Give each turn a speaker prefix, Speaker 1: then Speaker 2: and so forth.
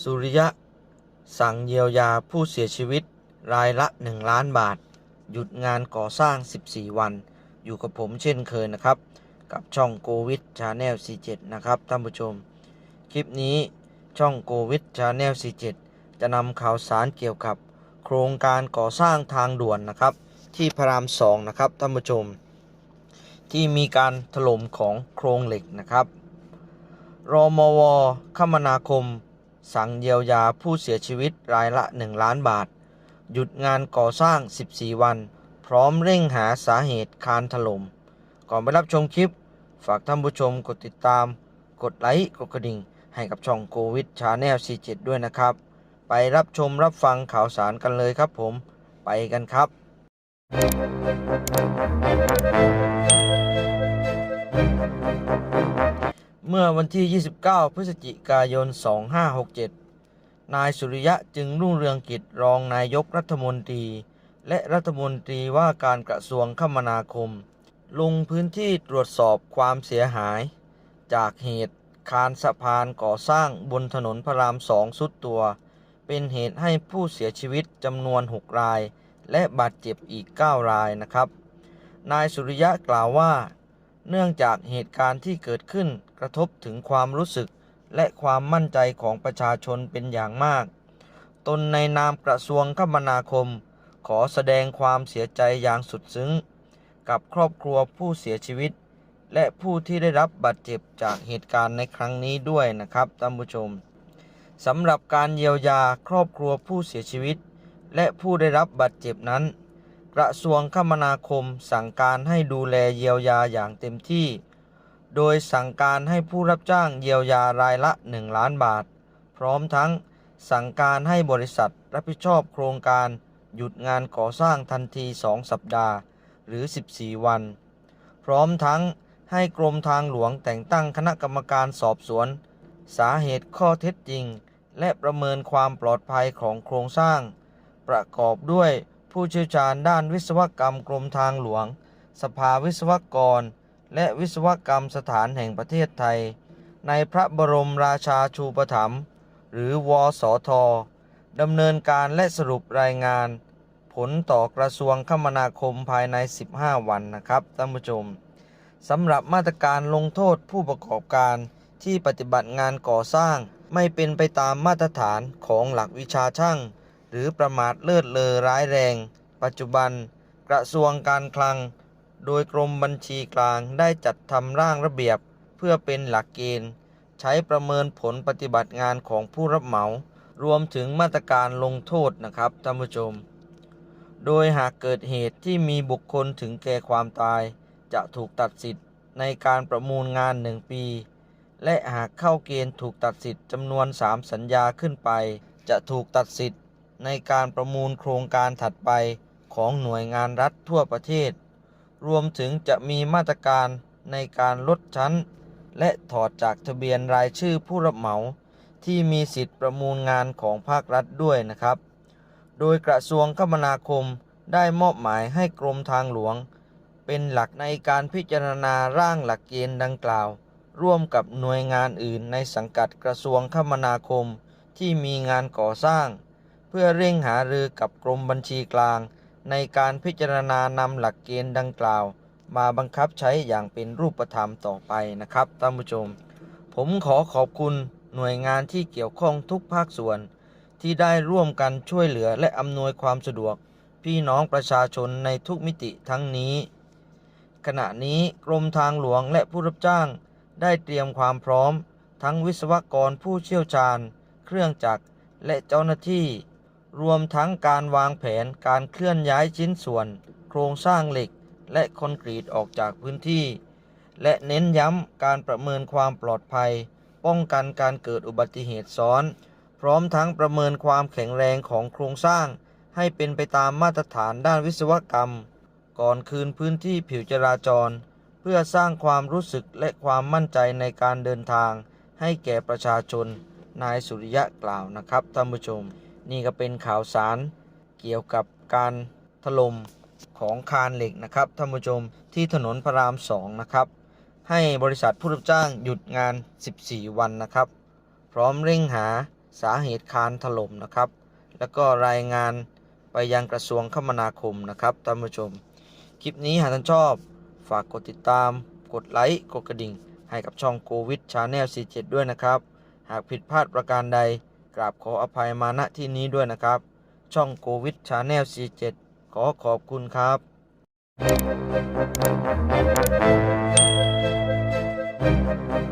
Speaker 1: สุริยะ สั่งเยียวยาผู้เสียชีวิตรายละ 1 ล้านบาท หยุดงานก่อสร้าง 14 วัน อยู่กับผมเช่นเคยนะครับ กับช่องโกวิดชาแนล47นะครับท่านผู้ชม คลิปนี้ช่องโกวิดชาแนล47จะนำข่าวสารเกี่ยวกับ โครงการก่อสร้างทางด่วนนะครับ ที่พระรามสองนะครับท่านผู้ชม ที่มีการถล่มของโครงเหล็กนะครับ รมว คมนาคม สั่งเยียวยาผู้เสียชีวิตรายละ 1 ล้านบาท หยุดงานก่อสร้าง 14 วัน พร้อมเร่งหาสาเหตุคานถล่ม ก่อนไปรับชมคลิป ฝากท่านผู้ชมกดติดตาม กดไลค์ กดกระดิ่ง ให้กับช่องโควิดชาแนล47ด้วยนะครับ ไปรับชมรับฟังข่าวสารกันเลยครับผม ไปกันครับ เมื่อวันที่ 29 พฤศจิกายน 2567 นายสุริยะจึงรุ่งเรืองกิจรองนายกรัฐมนตรี และรัฐมนตรีว่าการกระทรวงคมนาคม ลงพื้นที่ตรวจสอบความเสียหาย จากเหตุคานสะพานก่อสร้างบนถนนพระรามสองสุดตัว เป็นเหตุให้ผู้เสียชีวิตจำนวน 6 ราย และบาดเจ็บอีก 9 รายนะครับ นายสุริยะกล่าวว่า เนื่องจากเหตุการณ์ที่เกิดขึ้นกระทบถึงความรู้สึกและความมั่นใจของประชาชนเป็นอย่างมาก ตนในนามกระทรวงคมนาคม ขอแสดงความเสียใจอย่างสุดซึ้ง กับครอบครัวผู้เสียชีวิต และผู้ที่ได้รับบาดเจ็บจากเหตุการณ์ในครั้งนี้ด้วยนะครับท่านผู้ชมสำหรับการเยียวยาครอบครัวผู้เสียชีวิต และผู้ได้รับบาดเจ็บนั้น กระทรวงคมนาคมสั่งการให้ดูแลเยียวยาอย่างเต็มที่ โดยสั่งการให้ผู้รับจ้างเยียวยารายละ 1 ล้านบาท พร้อมทั้งสั่งการให้บริษัทรับผิดชอบโครงการ หยุดงานก่อสร้างทันที 2 สัปดาห์ หรือ 14 วัน พร้อมทั้งให้กรมทางหลวงแต่งตั้งคณะกรรมการสอบสวน สาเหตุข้อเท็จจริง และประเมินความปลอดภัยของโครงสร้าง ประกอบด้วย ผู้เชี่ยวชาญด้านวิศวกรรมกรมทางหลวง สภาวิศวกร และวิศวกรรมสถานแห่งประเทศไทย ในพระบรมราชาชูปถัมภ์หรือวสทดำเนินการและสรุปรายงาน ผลต่อกระทรวงคมนาคมภายใน 15 วันนะครับท่านผู้ชมสำหรับมาตรการลงโทษผู้ประกอบการที่ปฏิบัติงานก่อสร้าง ไม่เป็นไปตามมาตรฐานของหลักวิชาช่าง หรือประมาทเลิศเลอร้ายแรง ปัจจุบัน กระทรวงการคลัง โดยกรมบัญชีกลางได้จัดทำร่างระเบียบเพื่อเป็นหลักเกณฑ์ ใช้ประเมินผลปฏิบัติงานของผู้รับเหมา รวมถึงมาตรการลงโทษนะครับท่านผู้ชม โดยหากเกิดเหตุที่มีบุคคลถึงแก่ความตาย จะถูกตัดสิทธิ์ในการประมูลงาน 1 ปี และหากเข้าเกณฑ์ถูกตัดสิทธิ์จำนวน 3 สัญญาขึ้นไป จะถูกตัดสิทธิ์ ในการประมูลโครงการถัดไปของหน่วยงานรัฐทั่วประเทศ รวมถึงจะมีมาตรการในการลดชั้น และถอดจากทะเบียนรายชื่อผู้รับเหมาที่มีสิทธิ์ประมูลงานของภาครัฐด้วยนะครับ โดยกระทรวงคมนาคมได้มอบหมายให้กรมทางหลวง เป็นหลักในการพิจารณาร่างหลักเกณฑ์ดังกล่าว ร่วมกับหน่วยงานอื่นในสังกัดกระทรวงคมนาคมที่มีงานก่อสร้าง เพื่อเร่งหารือกับกรมบัญชีกลาง ในการพิจารณานำหลักเกณฑ์ดังกล่าว มาบังคับใช้อย่างเป็นรูปธรรมต่อไปนะครับท่านผู้ชม ผมขอขอบคุณหน่วยงานที่เกี่ยวข้องทุกภาคส่วน ที่ได้ร่วมกันช่วยเหลือและอำนวยความสะดวก พี่น้องประชาชนในทุกมิติทั้งนี้ ขณะนี้กรมทางหลวงและผู้รับจ้าง ได้เตรียมความพร้อม ทั้งวิศวกรผู้เชี่ยวชาญ เครื่องจักรและเจ้าหน้าที่ รวมทั้งการวางแผนการเคลื่อนย้ายชิ้นส่วน โครงสร้างเหล็ก และคอนกรีตออกจากพื้นที่ และเน้นย้ำการประเมินความปลอดภัย ป้องกันการเกิดอุบัติเหตุซ้อน พร้อมทั้งประเมินความแข็งแรงของโครงสร้าง ให้เป็นไปตามมาตรฐานด้านวิศวกรรม ก่อนคืนพื้นที่ผิวจราจร เพื่อสร้างความรู้สึกและความมั่นใจในการเดินทาง ให้แก่ประชาชน นายสุริยะกล่าวนะครับท่านผู้ชม นี่ก็เป็นข่าวสารเกี่ยวกับการถล่มของคานเหล็กนะครับท่านผู้ชมที่ถนนพระรามสองนะครับ ให้บริษัทผู้รับจ้างหยุดงาน 14 วันนะครับ พร้อมเร่งหาสาเหตุคานถล่มนะครับ แล้วก็รายงานไปยังกระทรวงคมนาคมนะครับท่านผู้ชม คลิปนี้หากท่านชอบฝากกดติดตาม กดไลค์กดกระดิ่ง ให้กับช่องโควิดชาแนล47 ด้วยนะครับ หากผิดพลาดประการใด กราบขออภัยมาณที่นี้ด้วยนะครับ ช่องโควิดชาแนล47ขอขอบคุณครับ
Speaker 2: เ